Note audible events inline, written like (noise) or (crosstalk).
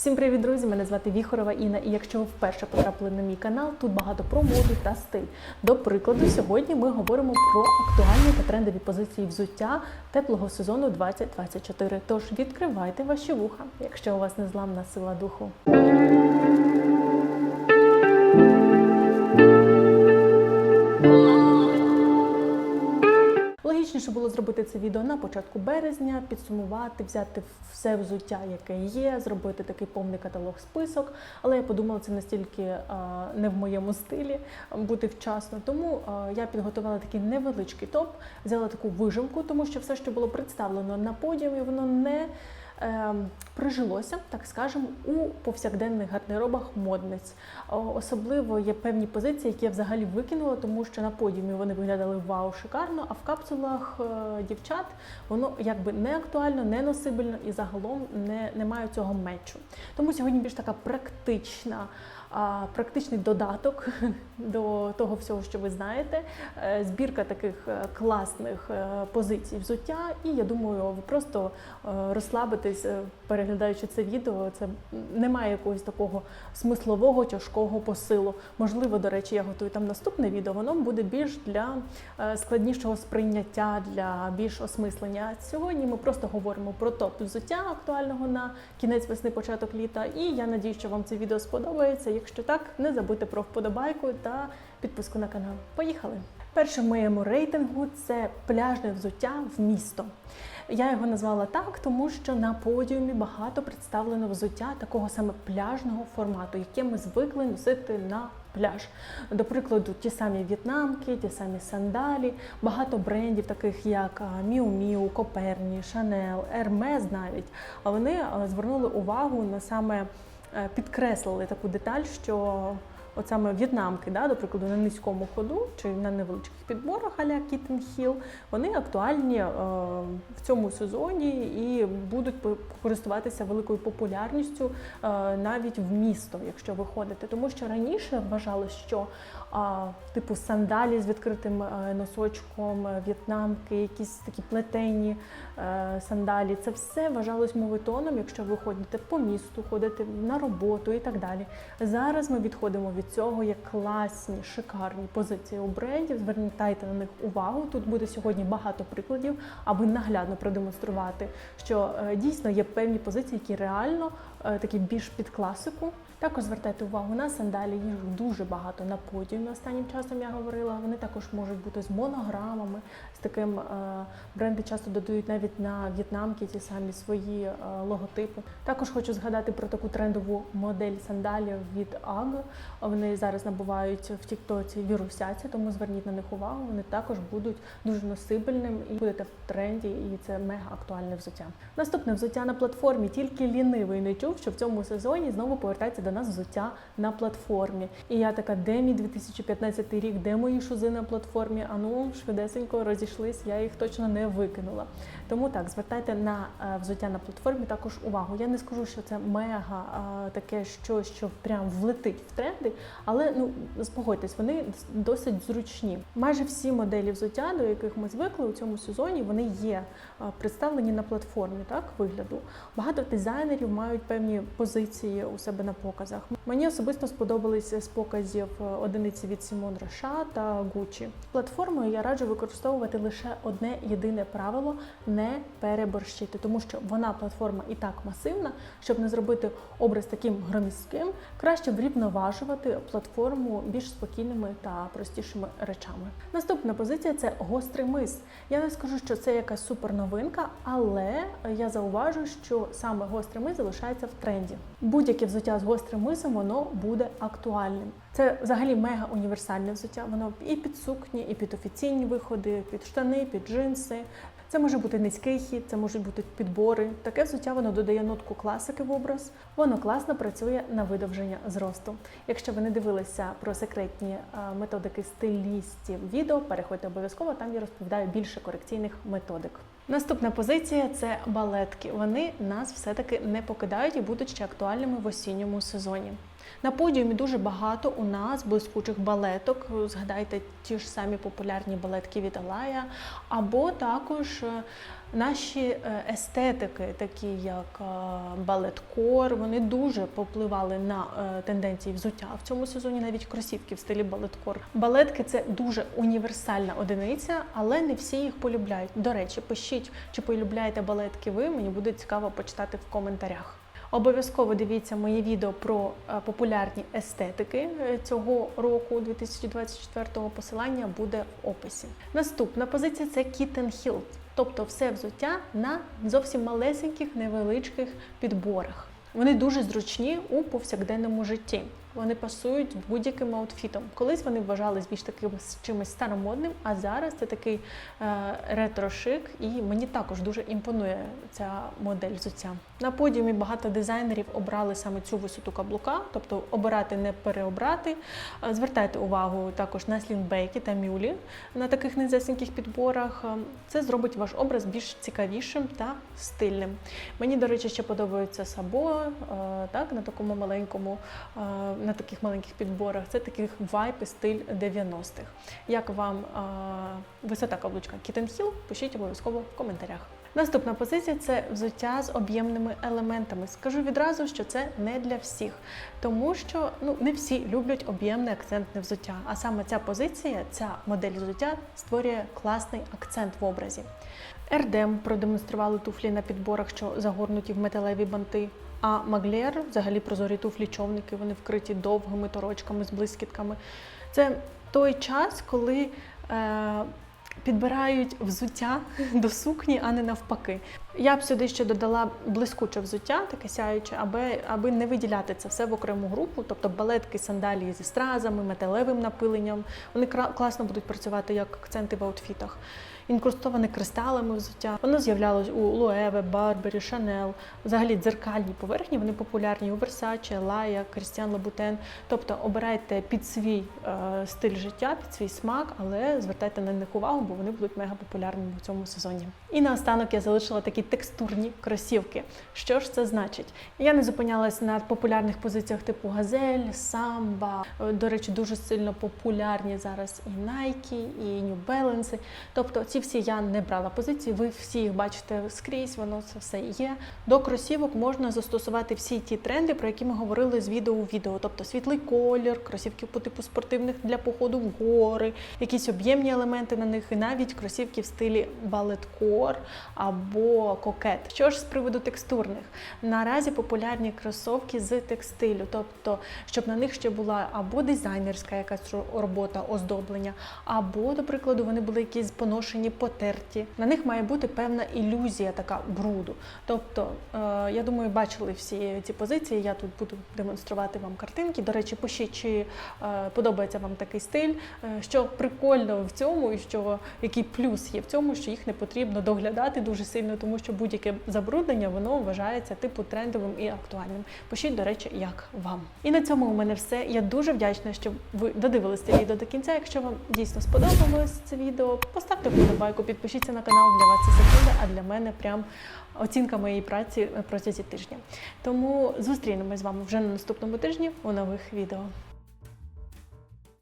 Всім привіт, друзі! Мене звати Віхорова Інна. І якщо ви вперше потрапили на мій канал, тут багато про моду та стиль. До прикладу, сьогодні ми говоримо про актуальні та трендові позиції взуття теплого сезону 2024. Тож відкривайте ваші вуха, якщо у вас незламна сила духу. Зробити це відео на початку березня, підсумувати, взяти все взуття, яке є, зробити такий повний каталог список. Але я подумала, це настільки е, не в моєму стилі бути вчасно. Тому е, я підготувала такий невеличкий топ, взяла таку вижимку, тому що все, що було представлено на подіумі, воно не прижилося, так скажемо, у повсякденних гардеробах модниць. Особливо є певні позиції, які я взагалі викинула, тому що на подіумі вони виглядали вау, шикарно, а в капсулах е, дівчат воно якби не актуально, не носибельно і загалом не, не цього мечу. Тому сьогодні більш така практична. Практичний додаток (laughs) до того всього, що ви знаєте, Е, збірка таких е, класних е, позицій взуття, і я думаю, ви просто розслабитесь, переглядаючи це відео. Це немає якогось такого смислового тяжкого посилу. Можливо, до речі, я готую там наступне відео. Воно буде більш для складнішого сприйняття, для більш осмислення. Сьогодні ми просто говоримо про топ взуття актуального на кінець весни, початок літа. І я надію, що вам це відео сподобається. Якщо так, не забудьте про вподобайку та підписку на канал. Поїхали! Перше в моєму рейтингу це пляжне взуття в місто. Я його назвала так, тому що на подіумі багато представлено взуття такого саме пляжного формату, яке ми звикли носити на пляж. До прикладу, ті самі в'єтнамки, ті самі сандалі, багато брендів, таких як Miu Miu, Коперні, Chanel, Hermes навіть. А вони звернули увагу на саме підкреслили таку деталь, що от саме в'єтнамки, да, до прикладу, на низькому ходу чи на невеличких підборах а-ля Hill, вони актуальні е, в цьому сезоні і будуть користуватися великою популярністю е, навіть в місто, якщо ви ходите. Тому що раніше вважалось, що а, типу сандалі з відкритим е, носочком, е, в'єтнамки, якісь такі плетені е, сандалі. Це все вважалось мовитоном, якщо ви ходите по місту, ходите на роботу і так далі. Зараз ми відходимо від цього як класні, шикарні позиції у брендів. Звертайте на них увагу. Тут буде сьогодні багато прикладів, аби наглядно продемонструвати, що е, дійсно є певні позиції, які реально е, такі більш під класику. Також звертайте увагу на сандалі, їх дуже багато на подіумі. Останнім часом я говорила. Вони також можуть бути з монограмами, з таким е, бренди часто додають навіть на в'єтнамки ті самі свої логотипи. Також хочу згадати про таку трендову модель сандалів від UGG. Вони зараз набувають в Тіктоці вірусяці, тому зверніть на них увагу. Вони також будуть дуже носибельним і будете в тренді, і це мега актуальне взуття. Наступне взуття на платформі. Тільки лінивий не чув, що в цьому сезоні знову повертається до нас взуття на платформі. І я така, де мій 2015 рік, де мої шузи на платформі? А ну швидесенько розійшлись, я їх точно не викинула. Тому так, звертайте на е, взуття на платформі також увагу. Я не скажу, що це мега таке щось, що прям влетить в тренди, але ну спогодьтесь, вони досить зручні. Майже всі моделі взуття, до яких ми звикли у цьому сезоні, вони є представлені на платформі, так вигляду. Багато дизайнерів мають певні позиції у себе на показах. Мені особисто сподобались з показів е, одиниці від Simon Rocha та Gucci. Платформою я раджу використовувати лише одне єдине правило не переборщити, тому що вона платформа і так масивна, щоб не зробити образ таким громіським, краще врівноважувати платформу більш спокійними та простішими речами. Наступна позиція це гострий мис. Я не скажу, що це якась супер новинка, але я зауважу, що саме гострий мис залишається в тренді. Будь-яке взуття з гострим мисом воно буде актуальним. Це взагалі мега універсальне взуття. Воно і під сукні, і під офіційні виходи, під штани, під джинси. Це може бути низький хід, це можуть бути підбори. Таке взуття воно додає нотку класики в образ. Воно класно працює на видовження зросту. Якщо ви не дивилися про секретні е, методики стилістів відео, переходьте обов'язково. Там я розповідаю більше корекційних методик. Наступна позиція це балетки. Вони нас все-таки не покидають і будуть ще актуальними в осінньому сезоні. На подіумі дуже багато у нас блискучих балеток. Згадайте ті ж самі популярні балетки від Алая, або також е, наші е, естетики, такі як е, балеткор, вони дуже попливали на тенденції взуття в цьому сезоні, навіть кросівки в стилі балеткор. Балетки це дуже універсальна одиниця, але не всі їх полюбляють. До речі, пишіть, чи полюбляєте балетки ви. Мені буде цікаво почитати в коментарях. Обов'язково дивіться моє відео про е, популярні естетики е, цього року, 2024-го. Посилання буде в описі. Наступна позиція це Kitten Hill, тобто все взуття на зовсім малесеньких невеличких підборах. Вони дуже зручні у повсякденному житті. Вони пасують будь-яким аутфітом. Колись вони вважались більш таким чимось старомодним, а зараз це такий е, ретро-шик, і мені також дуже імпонує ця модель взуття. На подіумі багато дизайнерів обрали саме цю висоту каблука, тобто обирати не переобрати. Е, Звертайте увагу також на слінбейки та мюлі на таких низесеньких підборах. Е, Це зробить ваш образ більш цікавішим та стильним. Мені, до речі, ще подобається сабо, е, так, на такому маленькому, е, на таких маленьких підборах. Це таких вайп і стиль 90-х. Як вам висота каблучка Kitten Hill? Пишіть обов'язково в коментарях. Наступна позиція це взуття з об'ємними елементами. Скажу відразу, що це не для всіх, тому що ну не всі люблять об'ємне акцентне взуття. А саме ця позиція, ця модель взуття створює класний акцент в образі. Erdem продемонстрували туфлі на підборах, що загорнуті в металеві банти. А Маглєр взагалі прозорі туфлі човники, вони вкриті довгими торочками з блискітками. Це той час, коли е, підбирають взуття до сукні, а не навпаки. Я б сюди ще додала блискуче взуття, таке сяюче, аби, аби не виділяти це все в окрему групу, тобто балетки, сандалії зі стразами, металевим напиленням. Вони класно будуть працювати як акценти в аутфітах. Інкрустоване кристалами взуття. Воно з'являлось у Луеве, Барбері, Шанел. Взагалі дзеркальні поверхні, вони популярні у Versace, Лая, Крістіан Лабутен. Тобто обирайте під свій е, стиль життя, під свій смак, але звертайте на них увагу, бо вони будуть мега популярними в цьому сезоні. І наостанок я залишила такі текстурні кросівки. Що ж це значить? Я не зупинялась на популярних позиціях типу Газель, Самба. Е, До речі, дуже сильно популярні зараз і Nike, і New Balance. Тобто ці всі я не брала позиції. Ви всі їх бачите скрізь, воно це все є. До кросівок можна застосувати всі ті тренди, про які ми говорили з відео у відео. Тобто світлий колір, кросівки по типу спортивних для походу в гори, якісь об'ємні елементи на них, і навіть кросівки в стилі балеткор або кокет. Що ж з приводу текстурних? Наразі популярні кросовки з текстилю, тобто, щоб на них ще була або дизайнерська якась робота, оздоблення, або, до прикладу, вони були якісь поношені, потерті. На них має бути певна ілюзія така бруду. Тобто, е, я думаю, бачили всі ці позиції. Я тут буду демонструвати вам картинки. До речі, пишіть, чи е, подобається вам такий стиль, е, що прикольно в цьому, і що який плюс є в цьому, що їх не потрібно доглядати дуже сильно, тому що будь-яке забруднення воно вважається типу трендовим і актуальним. Пишіть, до речі, як вам. І на цьому у мене все. Я дуже вдячна, що ви додивились це відео до кінця. Якщо вам дійсно сподобалось це відео, поставте вподобайку, підпишіться на канал. Для вас це секунда, а для мене прям оцінка моєї праці протягом тижня. Тому зустрінемось з вами вже на наступному тижні у нових відео.